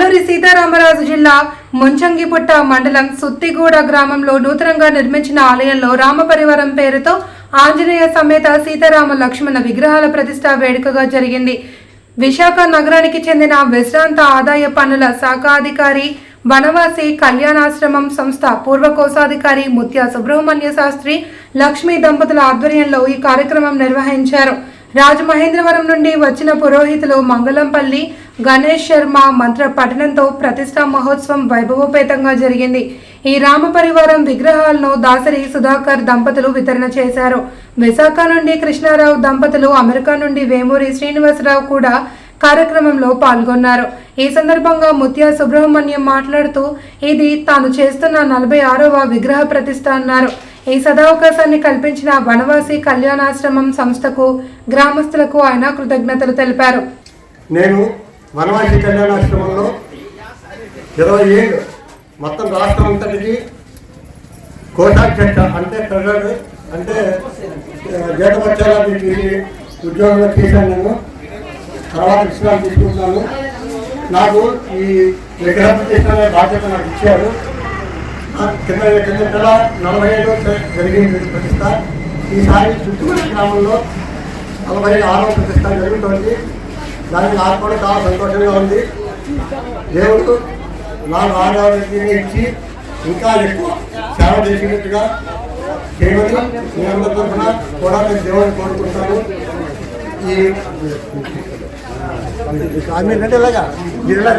అల్లూరి సీతారామరాజు జిల్లా ముంచంగిపుట్ట మండలం సుత్తిగూడ గ్రామంలో నూతనంగా నిర్మించిన ఆలయంలో రామపరివారం పేరుతో ఆంజనేయ సమేత సీతారామ లక్ష్మణ విగ్రహాల ప్రతిష్ట వేడుకగా జరిగింది. విశాఖ నగరానికి చెందిన విశ్రాంత ఆదాయ పన్నుల శాఖాధికారి వనవాసి కళ్యాణాశ్రమం సంస్థ పూర్వ కోశాధికారి ముత్య సుబ్రహ్మణ్య శాస్త్రి లక్ష్మీ దంపతుల ఆధ్వర్యంలో ఈ కార్యక్రమం నిర్వహించారు. రాజమహేంద్రవరం నుండి వచ్చిన పురోహితులు మంగళంపల్లి గణేష్ శర్మ మంత్ర పఠనంతో ప్రతిష్టా మహోత్సవం వైభవోపేతంగా జరిగింది. ఈ రామ పరివారం విగ్రహాలను దాసరి సుధాకర్ దంపతులు వితరణ చేశారు. విశాఖ నుండి కృష్ణారావు దంపతులు అమెరికా నుండి వేమూరి శ్రీనివాసరావు కూడా కార్యక్రమంలో పాల్గొన్నారు. ఈ సందర్భంగా ముత్య సుబ్రహ్మణ్యం మాట్లాడుతూ ఇది తాను చేస్తున్న నలభై ఆరవ విగ్రహ ప్రతిష్ట అన్నారు. ఈ సదవకాశాన్ని కల్పించిన వనవాసి కళ్యాణాశ్రమం సంస్థకు గ్రామస్తులకు ఆయన కృతజ్ఞతలు తెలిపారు. నేను వనవాసి కళ్యాణాశ్రమంలో ఇరవై ఏళ్ళు మొత్తం రాష్ట్రం అంతటికి కోటాధ్యక్ష అంటే ట్రెజర్ అంటే జీతపత్యాలకి ఉద్యోగంలో చేశాను నేను. తర్వాత విషయాలు తీసుకుంటున్నాను నాకు ఈ విగ్రహం చేసిన బాధ్యత నాకు ఇచ్చారు. కింద కింద నెల నలభై ఐదు జరిగింది ప్రతిష్ట ఈసారి చుట్టుపక్కల గ్రామంలో నలభై ఆరో ప్రతిష్ట జరుగుతోంది దానికి నాకు కూడా చాలా సంతోషంగా ఉంది దేవుడు నాకు ఆరోగ్యాన్ని ఇచ్చి ఇంకా ఎక్కువ సేవ చేసినట్టుగా చేయమని మీ అందరి తరఫున కూడా నేను దేవుడిని కోరుకుంటాను ఈ అంటే ఇలాగా ఇలాగ